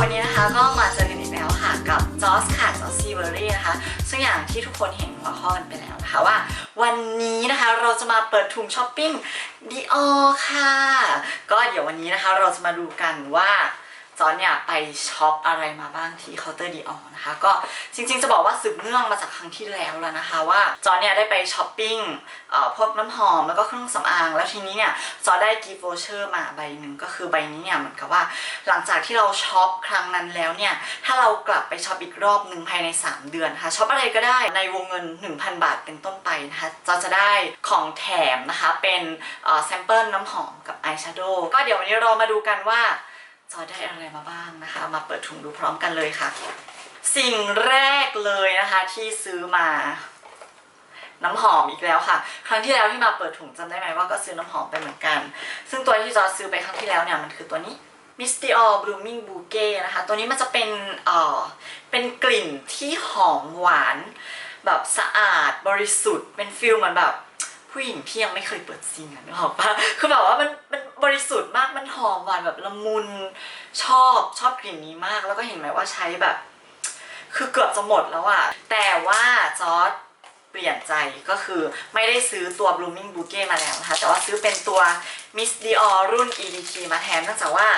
วันนี้นะคะก็มาเจอกันอีกแล้วค่ะกับจอสค่ะจอสซีเบอรี่นะคะ ซึ่งอย่างที่ทุกคนเห็นหัวข้อกันไปแล้วนะคะว่า วันนี้นะคะเราจะมาเปิดถุงช้อปปิ้งดีออค่ะ ก็เดี๋ยววันนี้นะคะเราจะมาดูกันว่า จอนเนี่ยไปช็อปอะไรมาบ้างที่เคาน์เตอร์ดีออนะคะ ก็จริงๆจะบอกว่าสืบเนื่องมาจากครั้งที่แล้วแล้วนะคะ ว่าจอนเนี่ยได้ไปช้อปปิ้งเอ่อพวกน้ำหอมแล้วก็เครื่องสำอาง แล้วทีนี้เนี่ยจอนได้กิฟต์วเชอร์มาใบหนึ่งก็คือใบนี้เนี่ยเหมือนกับว่าหลังจากที่เราช็อปครั้งนั้นแล้วเนี่ยถ้าเรากลับไปช็อปอีกรอบหนึ่งภายใน 3 เดือนนะคะช็อปอะไรก็ได้ในวงเงิน 1,000 บาทเป็นต้นไปนะคะจะจะได้ของแถมนะคะเป็นแซมเปิลน้ำหอมกับอายแชโดว์ก็เดี๋ยววันนี้เรามาดูกันว่า จอยได้อะไรมาบ้างนะคะ มาเปิดถุงดูพร้อมกันเลยค่ะ สิ่งแรกเลยนะคะที่ซื้อมาน้ำหอมอีกแล้วค่ะ ครั้งที่แล้วที่มาเปิดถุงจำได้ไหมว่าก็ซื้อน้ำหอมไปเหมือนกัน ซึ่งตัวที่จอร์จซื้อไปครั้งที่แล้วเนี่ยมันคือตัวนี้ Miss Dior Blooming Bouquet นะคะ ตัวนี้มันจะเป็นเอ่อเป็นกลิ่นที่หอมหวาน แบบสะอาดบริสุทธิ์ เป็นฟิลเหมือนแบบ ผู้หญิงที่ยังไม่เคยเปิดซิงอะนึกออกปะคือแบบว่ามันมันบริสุทธิ์มากมันหอมหวานแบบละมุนชอบชอบกลิ่นนี้มาก แล้วก็เห็นไหมว่าใช้แบบ คือเกือบจะหมดแล้วอะแต่ว่าจอร์จเปลี่ยนใจก็คือไม่ได้ซื้อตัว Blooming Bouquet มาแล้วนะคะแต่ว่าซื้อเป็นตัว Miss Dior รุ่น EDT มาแทนเนื่องจากว่า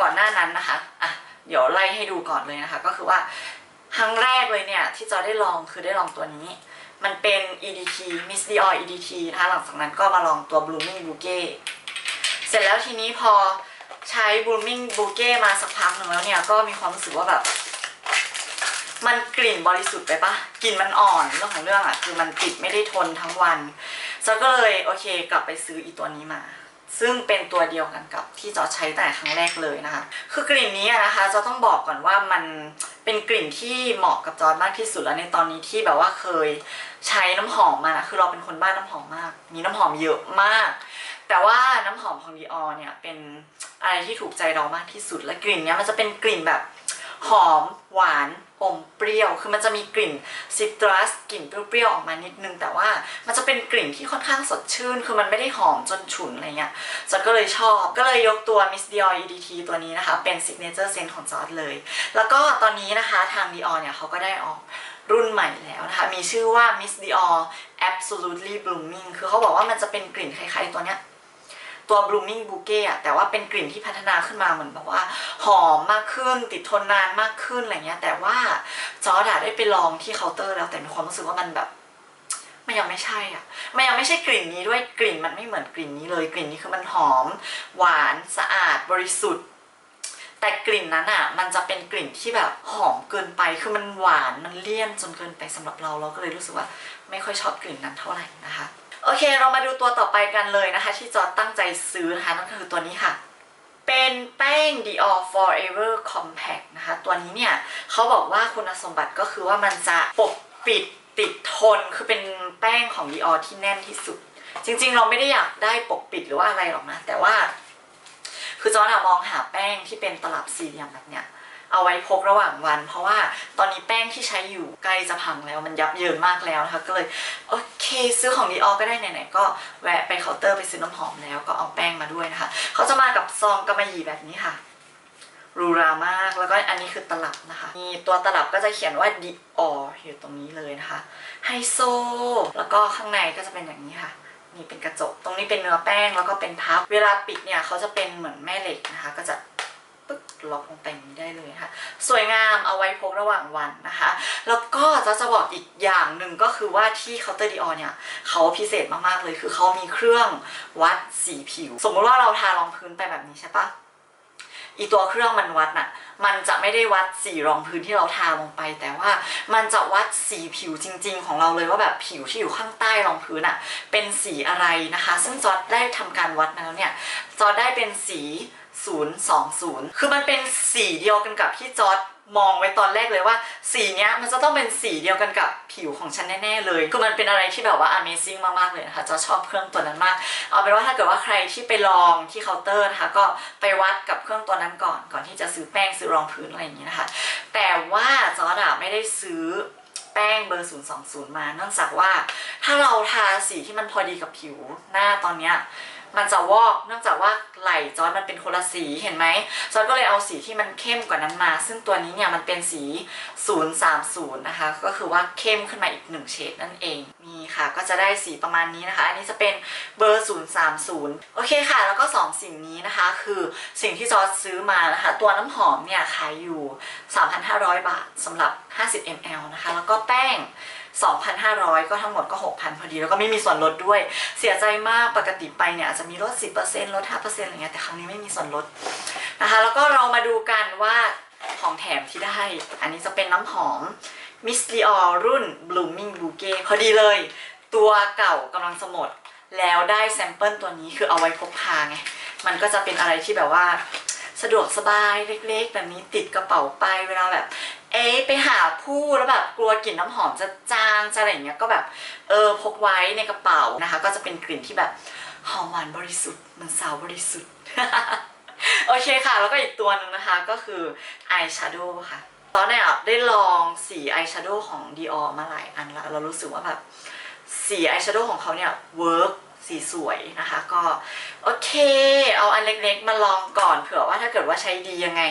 ก่อนหน้านั้นนะคะอะเดี๋ยวไล่ให้ดูก่อนเลยนะคะ ก็คือว่าครั้งแรกเลยเนี่ยที่จอร์จได้ลองคือได้ลองตัวนี้ มันเป็น EDT Miss Dior EDT นะคะหลังจากนั้นก็มาลองตัว Blooming Bouquet เสร็จแล้วทีนี้พอใช้ Blooming Bouquet มาสักพักหนึ่งแล้วเนี่ยก็มีความรู้สึกว่าแบบมันกลิ่นบริสุทธิ์ไปปะกลิ่นมันอ่อนเรื่องของเรื่องอะคือมันติดไม่ได้ทนทั้งวันจอก็เลยโอเค กลับไปซื้ออีตัวนี้มา ซึ่งเป็นตัวเดียวกันกับที่จอใช้แต่ครั้งแรกเลยนะคะ คือกลิ่นนี้นะคะจอต้องบอกก่อนว่ามัน เป็นกลิ่นที่เหมาะกับจอมากที่สุดแล้วในตอนนี้ที่แบบว่าเคยใช้น้ำหอมมานะคือเราเป็นคนบ้านน้ำหอมมาก มีน้ำหอมเยอะมาก แต่ว่าน้ำหอมของดีออเนี่ยเป็นอะไรที่ถูกใจเรามากที่สุดและกลิ่นเนี้ยมันจะเป็นกลิ่นแบบ หอมหวานอมเปรี้ยว คือมันจะมีกลิ่นซิตรัสกลิ่นเปรี้ยวๆออกมานิดนึง แต่ว่ามันจะเป็นกลิ่นที่ค่อนข้างสดชื่น คือมันไม่ได้หอมจนฉุนอะไรเงี้ยจอร์จก็เลยชอบ ก็เลยยกตัว Miss Dior EDT ตัวนี้นะคะ เป็น signature scent ของจอร์จเลย แล้วก็ตอนนี้นะคะทาง Dior เนี่ยเขาก็ได้ออกรุ่นใหม่แล้วนะคะ มีชื่อว่า Miss Dior Absolutely Blooming คือเขาบอกว่ามันจะเป็นกลิ่นคล้ายๆตัวเนี้ย ตัว blooming bouquet อะแต่ว่าเป็นกลิ่นที่พัฒนาขึ้นมาเหมือนแบบว่า หอมมากขึ้น ติดทนนานมากขึ้นอะไรเงี้ย แต่ว่าจอร์ดอะได้ไปลองที่เคาน์เตอร์แล้วแต่มีความรู้สึกว่ามันแบบมันยังไม่ใช่อะ มันยังไม่ใช่กลิ่นนี้ด้วยกลิ่นมันไม่เหมือนกลิ่นนี้เลย กลิ่นนี้คือมันหอม หวานสะอาดบริสุทธิ์ แต่กลิ่นนั้นอะ มันจะเป็นกลิ่นที่แบบหอมเกินไป คือมันหวานมันเลี่ยนจนเกินไปสำหรับเราเราก็เลยรู้สึกว่า ไม่ค่อยชอบกลิ่นนั้นเท่าไหร่นะคะ โอเค เรามาดูตัวต่อไปกันเลยนะคะ ที่จอร์จตั้งใจซื้อนะคะนั่นก็คือตัวนี้ค่ะเป็นแป้ง Dior Forever Compact นะคะ ตัวนี้เนี่ยเขาบอกว่าคุณสมบัติก็คือว่ามันจะปกปิดติดทน คือเป็นแป้งของ Dior ที่แน่นที่สุด จริง ๆ เราไม่ได้อยากได้ปกปิดหรือว่าอะไรหรอกนะ แต่ว่า คือจอร์จอะมองหาแป้งที่เป็นตลับสี่เหลี่ยมแบบเนี้ย เอาไว้พกระหว่างวัน เพราะว่าตอนนี้แป้งที่ใช้อยู่ใกล้จะพังแล้วมันยับเยินมากแล้วนะคะ ก็เลยโอเคซื้อของดีออก็ได้ไหนๆก็แวะไปเคาน์เตอร์ไปซื้อน้ำหอมแล้วก็เอาแป้งมาด้วยนะคะเขาจะมากับซองกำมะหยี่แบบนี้ค่ะรูรามากแล้วก็อันนี้คือตลับนะคะ มีตัวตลับก็จะเขียนว่าดีอออยู่ตรงนี้เลยนะคะไฮโซแล้วก็ข้างในก็จะเป็นอย่างนี้ค่ะนี่เป็นกระจก ตรงนี้เป็นเนื้อแป้งแล้วก็เป็นพับ เวลาปิดเนี่ยเขาจะเป็นเหมือนแม่เหล็กนะคะ ก็จะ ล็อกลงไปอย่งนี้ได้เลยค่ะ สวยงามเอาไว้พกระหว่างวันนะคะ แล้วก็จะจะบอกอีกอย่างหนึ่งก็คือว่าที่เคาน์เตอร์ดีออเนี่ยเขาพิเศษมากๆเลยคือเขามีเครื่องวัดสีผิว สมมติว่าเราทารองพื้นไปแบบนี้ใช่ปะ อีตัวเครื่องมันวัดน่ะ มันจะไม่ได้วัดสีรองพื้นที่เราทาลงไป แต่ว่ามันจะวัดสีผิวจริง ๆ ของเราเลยว่าแบบผิวที่อยู่ข้างใต้รองพื้นอะ เป็นสีอะไรนะคะ ซึ่งจอดได้ทำการวัดมาแล้วเนี่ย จอดได้เป็นสี 020 คือมันเป็นสีเดียวกันกับที่จอด มองไว้ตอนแรกเลยว่า สีเนี้ยมันจะต้องเป็นสีเดียวกันกับผิวของฉันแน่ๆเลยคือมันเป็นอะไรที่แบบว่า amazing มากๆเลยนะคะจอร์จชอบเครื่องตัวนั้นมาก เอาเป็นว่าถ้าเกิดว่าใครที่ไปลองที่เคาน์เตอร์นะคะก็ไปวัดกับเครื่องตัวนั้นก่อน ก่อนที่จะซื้อแป้งซื้อรองพื้นอะไรอย่างนี้นะคะแต่ว่าจอร์ดอะไม่ได้ซื้อแป้งเบอร์ 020 มาเนื่องจากว่าถ้าเราทาสีที่มันพอดีกับผิวหน้าตอนเนี้ย มันจะวอกเนื่องจากว่าไหล่จอร์ดมันเป็นคนละสีเห็นไหมจอร์ดก็เลยเอาสีที่มันเข้มกว่านั้นมา ซึ่งตัวนี้เนี่ยมันเป็นสี 030 นะคะ ก็คือว่าเข้มขึ้นมาอีกหนึ่งเฉดนั่นเองนี่ค่ะ ก็จะได้สีประมาณนี้นะคะ อันนี้จะเป็นเบอร์ 030 โอเคค่ะ แล้วก็ 2 สิ่งนี้นะคะ คือสิ่งที่จอร์ดซื้อมานะคะ ตัวน้ำหอมเนี่ยขายอยู่ 3,500 บาทสำหรับ 50 ml นะคะ แล้วก็แป้ง 2,500 ก็ทั้งหมดก็ 6,000 พอดี แล้วก็ไม่มีส่วนลดด้วย เสียใจมากปกติไปเนี่ยอาจจะมีลด 10%ลด 5%อะไรเงี้ยแต่ครั้งนี้ไม่มีส่วนลดนะคะแล้วก็เรามาดูกันว่าของแถมที่ได้ อันนี้จะเป็นน้ำหอม Miss Dior รุ่น Blooming Bouquet พอดีเลย ตัวเก่ากำลังจะหมด แล้วได้แซมเปิลตัวนี้คือเอาไว้พกพาไง มันก็จะเป็นอะไรที่แบบว่าสะดวกสบายเล็กๆ แบบนี้ติดกระเป๋าไปเวลาแบบ เอ๊ไปหาผู้แล้วแบบกลัวกลิ่นน้ำหอมจะจางจะอะไรอย่างเงี้ยก็แบบเออพกไว้ในกระเป๋านะคะ ก็จะเป็นกลิ่นที่แบบหอมหวานบริสุทธิ์เหมือนสาวบริสุทธิ์โอเคค่ะ แล้วก็อีกตัวหนึ่งนะคะก็คืออายแชโดว์ค่ะ ตอนนี้ได้ลองสีอายแชโดว์ของ Dior มาหลายอันแล้วเรารู้สึกว่าแบบสีอายแชโดว์ของเขาเนี่ยเวิร์ก สีสวยนะคะ ก็โอเค เอาอันเล็กๆมาลองก่อนเผื่อว่าถ้าเกิดว่าใช้ดียังไง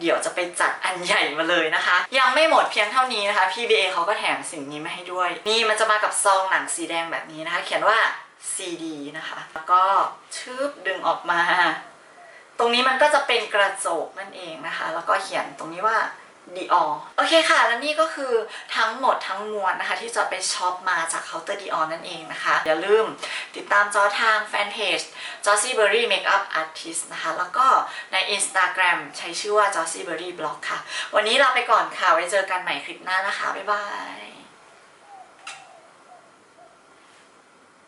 เดี๋ยวจะไปจัดอันใหญ่มาเลยนะคะ ยังไม่หมดเพียงเท่านี้นะคะ PBA เขาก็แถมสิ่งนี้มาให้ด้วย นี่มันจะมากับซองหนังสีแดงแบบนี้นะคะ เขียนว่า CD นะคะแล้วก็ชืบดึงออกมา ตรงนี้มันก็จะเป็นกระจกนั่นเองนะคะ แล้วก็เขียนตรงนี้ว่า Dior โอเคค่ะ และนี่ก็คือทั้งหมดทั้งมวลนะคะ ที่จะไปช็อปมาจากเคาน์เตอร์ Dior นั่นเองนะคะ อย่าลืมติดตามจอทางแฟนเพจจอซเบอร์รี่เมคอัพอาร์ติสนะคะ แล้วก็ใน Instagram ใช้ชื่อว่าจอซเบอร์รี่บล็อกค่ะ วันนี้ลาไปก่อนค่ะ ไว้เจอกันใหม่คลิปหน้านะคะ บ๊ายบาย